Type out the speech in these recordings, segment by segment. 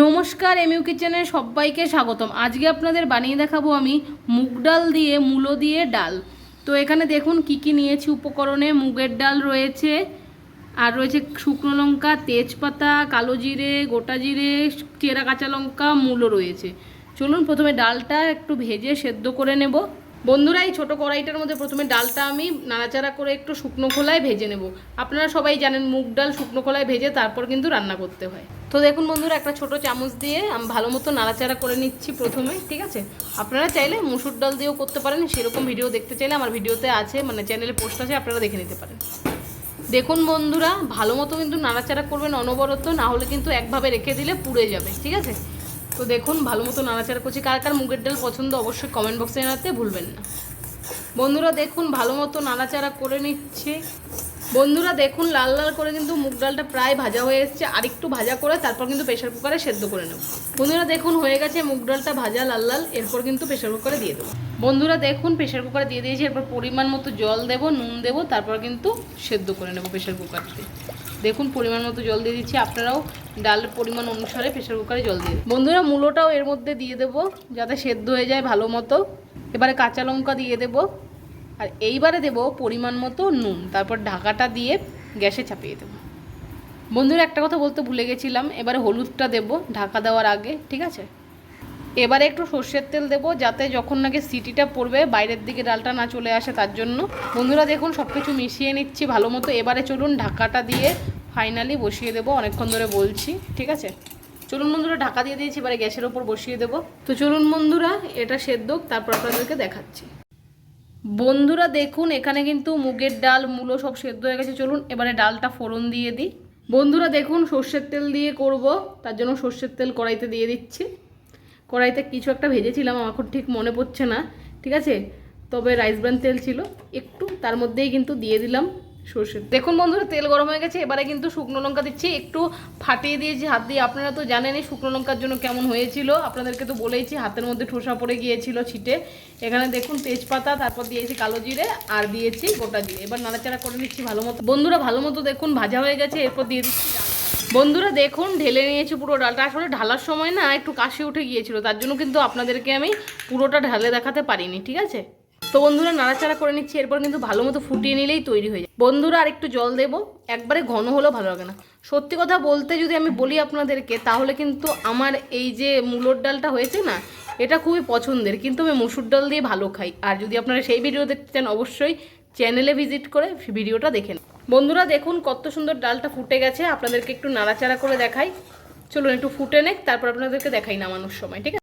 নমস্কার, এমইউ কিচেনে সবাইকে স্বাগতম। আজকে আপনাদের বানিয়ে দেখাবো আমি মুগ ডাল দিয়ে মূলো দিয়ে ডাল। তো এখানে দেখুন কি কি নিয়েছি, উপকরণে মুগের ডাল রয়েছে, আর রয়েছে শুকনো লঙ্কা, তেজপাতা, কালো জিরে, গোটা জিরে চেরা কাঁচা লঙ্কা, মূলো রয়েছে। চলুন প্রথমে ডালটা একটু ভেজে সেদ্ধ করে নেব। বন্ধুরা, এই ছোটো কড়াইটার মধ্যে প্রথমে ডালটা আমি নাড়াচাড়া করে একটু শুকনো খোলায় ভেজে নেব। আপনারা সবাই জানেন মুগ ডাল শুকনো খোলায় ভেজে তারপর কিন্তু রান্না করতে হয়। তো দেখুন বন্ধুরা, একটা ছোট চামচ দিয়ে আমি ভালো মতো নাড়াচাড়া করে নিচ্ছি প্রথমে, ঠিক আছে? আপনারা চাইলে মুসুর ডাল দিয়েও করতে পারেন, সেরকম ভিডিও দেখতে চাইলে আমার ভিডিওতে আছে মানে চ্যানেলে পোস্ট আছে, আপনারা দেখে নিতে পারেন। দেখুন বন্ধুরা, ভালো মতো কিন্তু নাড়াচাড়া করবেন অনবরত, না হলে কিন্তু একভাবে রেখে দিলে পুড়ে যাবে, ঠিক আছে? তো দেখুন, ভালো মতো নাড়াচাড়া করছি। কার কার মুগের ডাল পছন্দ অবশ্যই কমেন্ট বক্সে জানাতে ভুলবেন না। বন্ধুরা দেখুন, ভালো মতো নাড়াচাড়া করে নিচ্ছে। বন্ধুরা দেখুন, লাল লাল করে কিন্তু মুগ ডালটা প্রায় ভাজা হয়ে এসছে। আর একটু ভাজা করে তারপর কিন্তু প্রেশার কুকারে সেদ্ধ করে নেব। বন্ধুরা দেখুন, হয়ে গেছে মুগ ডালটা ভাজা লাল লাল। এরপর কিন্তু প্রেশার কুকারে দিয়ে দেবো। বন্ধুরা দেখুন প্রেশার কুকারে দিয়ে দিয়েছি। এরপর পরিমাণ মতো জল দেবো, নুন দেবো, তারপর কিন্তু সেদ্ধ করে নেব প্রেশার কুকারতে দেখুন, পরিমাণ মতো জল দিয়ে দিচ্ছি। আপনারাও ডালের পরিমাণ অনুসারে প্রেশার কুকারে জল দিয়ে বন্ধুরা, মূলোটাও এর মধ্যে দিয়ে দেবো, যাতে সেদ্ধ হয়ে যায় ভালো মতো। এবারে কাঁচা লঙ্কা দিয়ে দেবো। আর এইবারে দেব পরিমাণ মতো নুন। তারপর ঢাকাটা দিয়ে গ্যাসে চাপিয়ে দেবো। বন্ধুরা, একটা কথা বলতে ভুলে গেছিলাম। এবারে হলুদটা দেব ঢাকা দেওয়ার আগে, ঠিক আছে? এবারে একটু সর্ষের তেল দেবো, যাতে যখন নাকি সিটিটা পড়বে, বাইরের দিকে ডালটা না চলে আসে তার জন্য। বন্ধুরা, দেখুন সব কিছু মিশিয়ে নিচ্ছি ভালো মতো। এবারে চলুন ঢাকাটা দিয়ে ফাইনালি বসিয়ে দেবো। অনেকক্ষণ ধরে বলছি, ঠিক আছে? চলুন বন্ধুরা, ঢাকা দিয়ে দিয়েছি, এবারে গ্যাসের ওপর বসিয়ে দেবো। তো চলুন বন্ধুরা, এটা সেদ্ধ তারপর আপনাদেরকে দেখাচ্ছি। বন্ধুরা, দেখুন, এখানে কিন্তু মুগের ডাল, মূলো সব সেদ্ধ হয়ে গেছে। চলুন, এবারে ডালটা ফোড়ন দিয়ে দিই। বন্ধুরা, দেখুন, সর্ষের তেল দিয়ে করব, তার জন্য সর্ষের তেল কড়াইতে দিয়ে দিচ্ছি। কড়াইতে কিছু একটা ভেজেছিলাম, আমার এখন ঠিক মনে পড়ছে না, ঠিক আছে? তবে রাইস ব্রান তেল ছিল, একটু তার মধ্যেই কিন্তু দিয়ে দিলাম সর্ষের দেখুন বন্ধুরা, তেল গরম হয়ে গেছে, এবারে কিন্তু শুকনো লঙ্কা দিচ্ছি, একটু ফাটিয়ে দিয়েছি হাত দিয়ে। আপনারা তো জানেনই শুকনো লঙ্কার জন্য কেমন হয়েছিল, আপনাদেরকে তো বলেইছি, হাতের মধ্যে ঠোসা পড়ে গিয়েছিল ছিটে। এখানে দেখুন তেজপাতা, তারপর দিয়েছি কালো জিরে, আর দিয়েছি গোটা জিরে। এবার নাড়াচাড়া করে নিচ্ছি ভালো মতো। বন্ধুরা, ভালো মতো দেখুন, ভাজা হয়ে গেছে, এরপর দিয়ে দিচ্ছি। বন্ধুরা দেখুন, ঢেলে নিয়েছি পুরো ডালটা। আসলে ঢালার সময় না একটু কাশি উঠে গিয়েছিল, তার জন্য কিন্তু আপনাদেরকে আমি পুরোটা ঢালে দেখাতে পারিনি, ঠিক আছে? তো বন্ধুরা নাড়াচাড়া করে নিচ্ছি, এরপর কিন্তু ভালো মতো ফুটিয়ে নিলেই তৈরি হয়ে যায়। বন্ধুরা আর একটু জল দেবো, একবারে ঘন হলেও ভালো লাগে না। সত্যি কথা বলতে যদি আমি বলি আপনাদেরকে, তাহলে কিন্তু আমার এই যে মূলোর ডালটা হয়েছে না, এটা খুবই পছন্দের, কিন্তু আমি মসুর ডাল দিয়ে ভালো খাই। আর যদি আপনারা সেই ভিডিও দেখতে চান, অবশ্যই চ্যানেলে ভিজিট করে ভিডিওটা দেখেন বন্ধুরা দেখুন কত সুন্দর ডালটা ফুটে গেছে। আপনাদেরকে একটু নাড়াচাড়া করে দেখাই। চলুন একটু ফুটে নেক, তারপর আপনাদেরকে দেখাই নামানোর সময়, ঠিক আছে?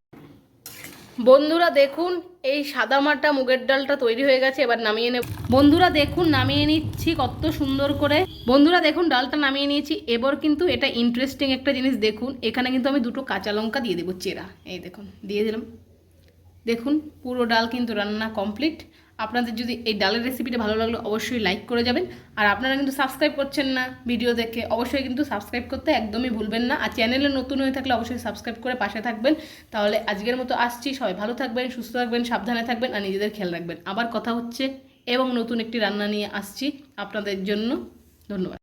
বন্ধুরা দেখুন, এই সাদা মাটা মুগের ডালটা তৈরি হয়ে গেছে, এবার নামিয়ে নেব। বন্ধুরা দেখুন, নামিয়ে নিচ্ছি কত সুন্দর করে। বন্ধুরা দেখুন, ডালটা নামিয়ে নিয়েছি। এবার কিন্তু এটা ইন্টারেস্টিং একটা জিনিস দেখুন, এখানে কিন্তু আমি দুটো কাঁচা লঙ্কা দিয়ে দেবো, চেরা। এই দেখুন, দিয়ে দিলাম। দেখুন, পুরো ডাল কিন্তু রান্না কমপ্লিট আপনাদের যদি এই ডালের রেসিপিটা ভালো লাগল, অবশ্যই লাইক করে যাবেন। আর আপনারা কিন্তু সাবস্ক্রাইব করছেন না ভিডিও দেখে, অবশ্যই কিন্তু সাবস্ক্রাইব করতে একদমই ভুলবেন না। আর চ্যানেলে নতুন হয়ে থাকলে অবশ্যই সাবস্ক্রাইব করে পাশে থাকবেন। তাহলে আজকের মতো আসছি। সবাই ভালো থাকবেন, সুস্থ থাকবেন, সাবধানে থাকবেন আর নিজেদের খেয়াল রাখবেন। আবার কথা হচ্ছে এবং নতুন একটি রান্না নিয়ে আসছি আপনাদের জন্য। ধন্যবাদ।